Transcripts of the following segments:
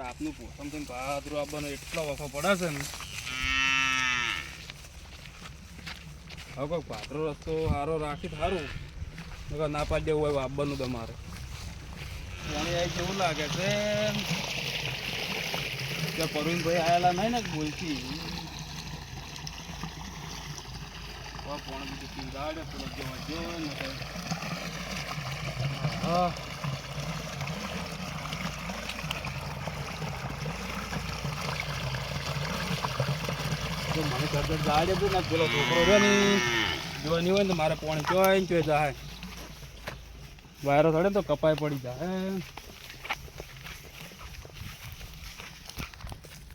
તાપનું પોસમ થઈને ભાદરું આવવાનો એટલો વખો પડે છે ને. હવે કોઈ ભાદરો રસ્તો સારો રાખી સારું નકર ના પાડી દેવું હોય આવવાનું તમારે પાણી આવી કેવું લાગે છે કે પરવીનભાઈ આવેલા નહીં ને બોલથી પાણી ચિંતા પીવડાવે પેલો જેવો જો હા. તો મને ઘર ગાડી પેલો છોકરો રહ્યો ને જો નહીં હોય ને મારે પાણી ચોય ચોય જાય વાયરો થડે તો કપાઈ પડી જાય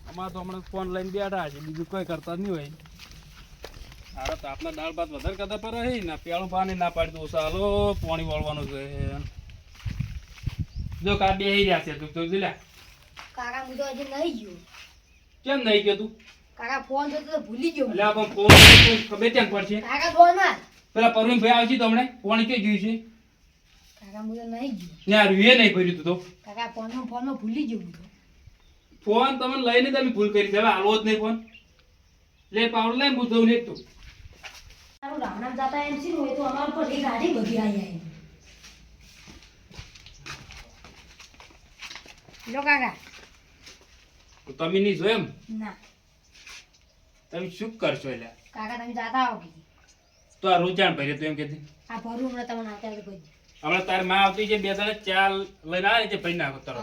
અમારે તો હમણાં ફોન લઈને બેઠા છે બીજું કોઈ કરતા નહીં હોય હારા તો આપના દાળ ભાત વધારે કદા પર રહી ને પેલું પાણી ના પાડી દઉં ચાલો પાણી વળવાનું છે જો કા બે રહ્યા છે કેમ નહીં ગયો તું? કાકા ફોન જોતો તો ભૂલી ગયો એટલે પણ ફોન ખબર ત્યાં પડશે? કાકા ફોનમાં. પેલા પરવીન ભાઈ આવશે તો હમણે? પાણી કે જોયું છે? કાકા હું નહીં ગયો. ને આ રૂએ નહીં ભર્યું તું તો. કાકા ફોન ફોનમાં ભૂલી ગયો ફોન તમને લઈને તમે ભૂલ કરી હવે હાલવો જ નહીં ફોન લે પાવડ લઈને બુધવું નહીં તું. તારું રામનામ જાતા એમ છે હોય તો અમારા પર એક ગાડી બધી આવી આવી લો કાકા. તો તમે નહીં જો એમ? ના. તમે શું કરશો એટલે? કાકા તમે જાતા આવો કીધી તો આ રૂચાણ ભરે તો એમ કે આ ભરું હમણાં તમને આતા કોઈ હમણાં તારી માં આવતી છે બે ત્રણ ચાલ લઈને આવે છે ભાઈ નાખો તરત.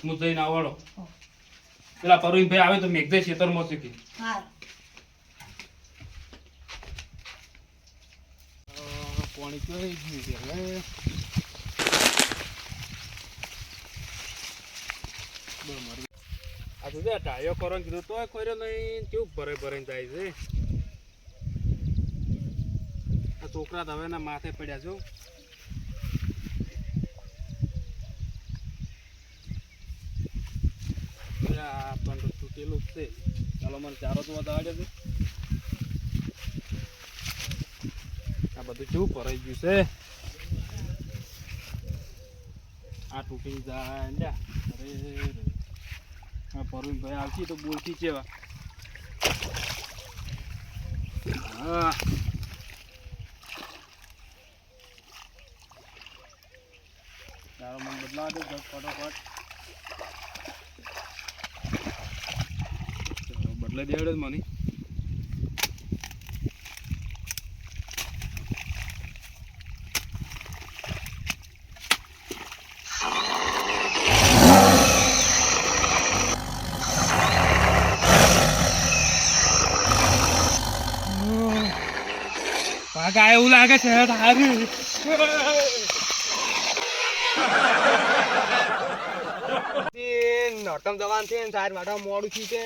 હું. જઈને આવડો. પેલા પરવીન ભાઈ આવે તો મેઘદે ખેતરમાં શીખી હા પાણી ચોઈ ગયું છે હવે આ તો જે ટાયો કરવાનું કીધું, તોય કર્યો નહીં, કેવું ભરે ભરાઈને જાય છે? આ છોકરા તો હવે માથે પડ્યા છો. આ પણ તૂટેલું જ છે. ચાલો, મને ચારો તો વધારે છે આ બધું કેવું ભરાઈ ગયું છે? આ તૂટી જાય અરે. રે. આ પરવીન ભાઈ આવશે તો બોલતી છે હા. તારો મન બદલાવા દે ફટોફટ. બદલાઈ દેવડે મને. પાકા એવું લાગે છે તારી નોટમ જવાન છે ને સાહેબ માટે મોડું થયું છે.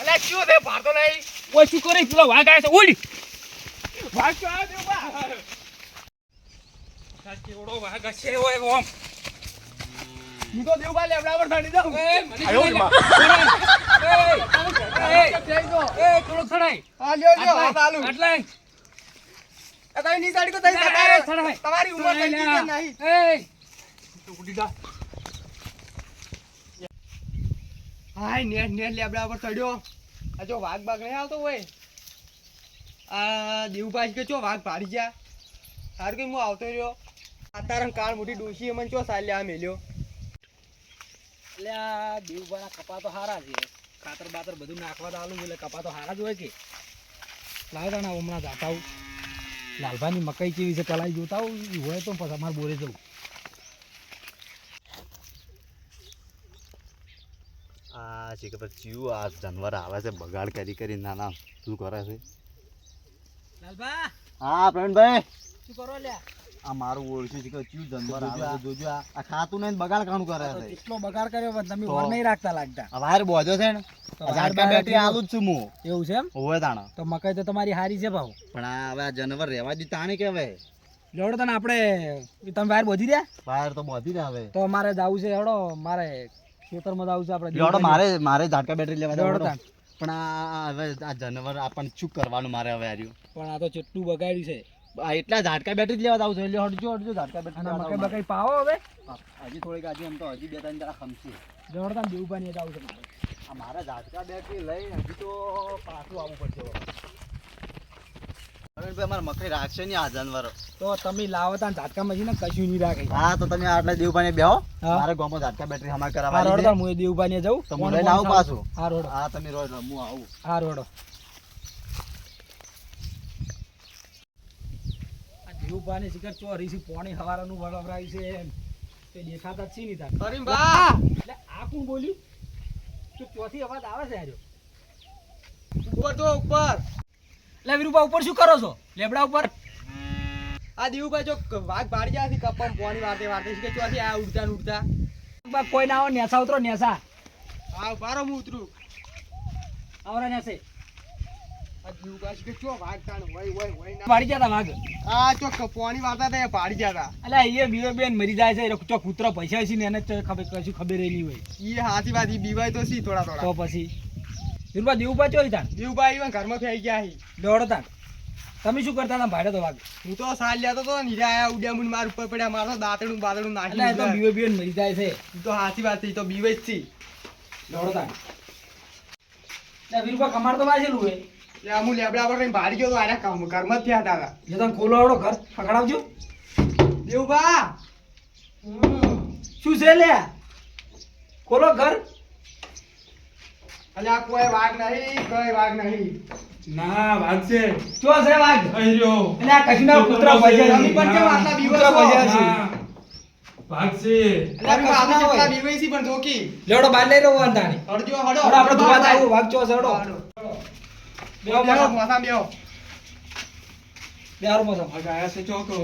અલ્યા શું છે ભારતો નહીં. ઓછી કરે? પેલો વાઘ આવે છે ઓડી વાઘ તો આવ્યો છે, વાઘ. કેવડો વાઘ છે ઓય ઓમ. હું તો દેવભાઈ પર આયો માં. એ, એ, એ, થોડુંક હા લ્યો લ્યો. ચાલુ આટલા. એ તમે ની સાઈડ કો તમે એ, તમારી ઉંમર થઈ ગઈ કે નહીં. એ, તો ઉડી જા. હાય નેટ નેટ લેબડા પર ચડ્યો. આ જો વાઘ બાગ નહીં આવતો હોય. આ દેવભાઈ કે ચો વાઘ ભાડી ગયા. સારું કે હું આવતો રહ્યો? આ તારા કાળ મોટી ડોશી મને ચો સાલ્યા મેલ્યો? એટલે આ દેવભાઈના કપા તો સારા છે. ખાતર બાતર બધું નાખવા તો આલું એટલે કપા તો સારા જ હોય કે. લાવતા ના હમણાં જાતા આવું. લાલભાની મકાઈ કેવી છે કલાઈ જોતા આવું. હોય તો પછી અમારે બોરે જવું. આ છે કે પછી આ જાનવર આવે છે બગાડ કરી કરી નાના. શું કરે છે? લાલભા! હા પ્રવીણભાઈ! શું કરો લ્યા? આ મારું ઓળખી છે કે ક્યુ જાનવર આવે જોજો આ ખાતું નહીં બગાડ કાણું કરે છે. એટલો બગાડ કર્યો પણ તમે ઓર નહીં રાખતા લાગતા. આ વાયર બોજો છે ને. વાર બાર બેટરી આલુ જ છું હું. એવું છે એમ? હોવે તાણા. તો મકાઈ તો તમારી હારી છે ભાવ. પણ આ હવે આ જનવર રહેવા દી તાણે કહેવાય. લેવડો તને આપણે તમે વાયર બોધી રહ્યા? વાયર તો બોધી રહ્યા હવે. તો મારે જવું છે હેડો મારે ખેતરમાં જવું છે આપણે. લેવડો મારે મારે ઝાટકા બેટરી લેવા લેવડો. પણ આ હવે આ જનવર આપણને શું કરવાનું મારે હવે હાર્યું પણ આ તો ચેટલું બગાડ્યું છે. એટલા ઝાટકા બેટરી જ લેવા આવું છું. એટલે હટજો હટજો ઝાટકા બેટરી અને મકાઈ બકાઈ પાવો હવે? હજી થોડીક આજે એમ તો હજી બે ત્રણ જરા ખમશે. જવડતા દેવભાઈ ને જાવ છે મારે. આ મારા ઝાટકા બેટરી લઈ હજી તો પાછું આવવું પડશે અમારે મકઈ રાખશે નહીં આ જાનવરો. તો તમે લાવો તા ઝાટકા મશીન કશું નહીં રાખે. હા તો તમે આટલા દેવભાઈ બેહો. મારા ગામમાં ઝાટકા બેટરી હમા કરાવવા રોડો હું દેવભાઈ જાઉં. તો હું લઈને આવું પાછું. હા રોડો. હા તમે રોડ હું આવું. હા રોડો. આ દેવભાઈ ને શિખર ચોરી છે પોણી હવારાનું વળવરાય છે એમ. તે દેખાતા છે નહીં તાર. કરીમ બા! એટલે આ કોણ બોલ્યું? તો ચોથી અવાજ આવે છે આજો ઉપર તો ઉપર. એટલે વિરુભા ઉપર શું કરો છો? લેબડા ઉપર. આ દેવુભાઈ જો વાઘ ભાડી જાય છે કપમ પોણી વારતે વારતે. છે કે ચોથી આ ઉડતા ઉડતા. કોઈ ના આવો નેસા ઉતરો નેસા. હા બારો હું ઉતરું. આવરા નેસે. પાડી જતા વાઘ? આ ચો પોણી વારતા હતા એ જતા. એટલે એ બીવે બેન મરી જાય છે કૂતરો પૈસા છે ને એને ખબર કશું ખબર ય હોય. હાથી વાથી બીવાય તો સી થોડા થોડા. તો પછી? વિરુભા દેવભા ચોઈ તાણ? દેવુભાઈ ઈવન ઘરમાં ગયા હી. દોડો તમે શું કરતા હતા ભાડે તો વાઘ? હું તો સાલ લેતો તો ને આયા ઉડ્યા મુન માર ઉપર પડ્યા મારો દાંતડું બાતડું એટલે તો નાખી બીવે બેન મરી જાય છે. તો હાથી વાત તો બીવે જ છે. દોડો તાણ. એટલે કમાડ તો વાંચેલું હોય. અમુ લેબડા પર ભાડી ગયો તો આના કામ ઘરમાં જ થયા હતા જો તમે ખોલો આવડો ઘર પકડાવજો દેવુભા! શું છે લે? ખોલો ઘર. અલ્યા કોઈ વાઘ નહીં કોઈ વાઘ નહીં. ના વાગશે ચો છે વાઘ. અહીં રહ્યો એટલે આ કશું કૂતરા પણ કેમ આટલા બીવો કૂતરા છો? પૈસા છે. હા. કશું આપણે ના જેટલા છે પણ જોકી લેવડો બાર લઈ રહ્યો અંધાણી. હડજો હડો આપણે ધોવા જાવું વાઘ ચો છે હડો બેહો. બેહારો મોસમ વાગ આયા છે. ચોકો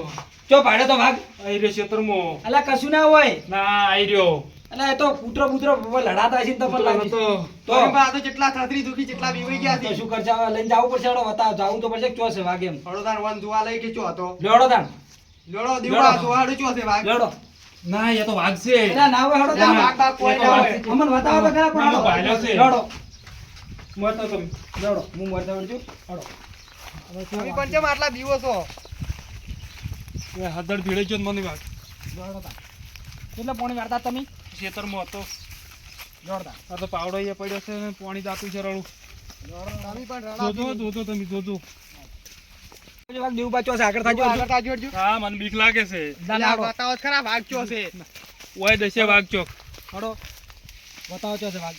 ચો ભાડે તો વાઘ અહીં રહ્યો ક્ષેત્રમાં અલા કશું ના હોય. ના અહીં રહ્યો. અલા એ તો કૂતરો કૂતરો લડાતા હશે ને તો તો. તો. આ તો જેટલા થતરી દુખી જેટલા બીવાઈ ગયા છે. શું કરશે લઈને જવું પડશે હડો બતાવ. જાવું તો પડશે ચો છે વાઘ એમ. હડો વન જોવા લઈ કે ચો હતો? લેવડો તાણ. લેડો દેવા લેડો. જોવા હડો ચો છે ના એ તો ના હોય હડો એટલે તાણ વાઘ કોઈ ના હોય. અમન બતાવો તો ખરા પણ હડો છે. લેવડો મતો તમે. લેવડો હું મરતા વળજો હડો. તમે પણ કેમ આટલા બીવો છો એ હદડ ભીડે જો મને વાગ લેવડો કેટલા પોણી વાળતા તમે? ખેતરમાં હતો. લેવડો આ તો પાવડો અહીંયા પડ્યો છે ને પાણી દાતું છે રળું તમે પણ જોજો જોજો તમે જોજો. પેલી વાઘ આગળ થાજો. આગળ તાજો હા મને બીક લાગે છે. બતાવો ખરા વાઘ ચો છે. ઓય દશે વાગ ચોક હડો. બતાવો ચો છે વાઘ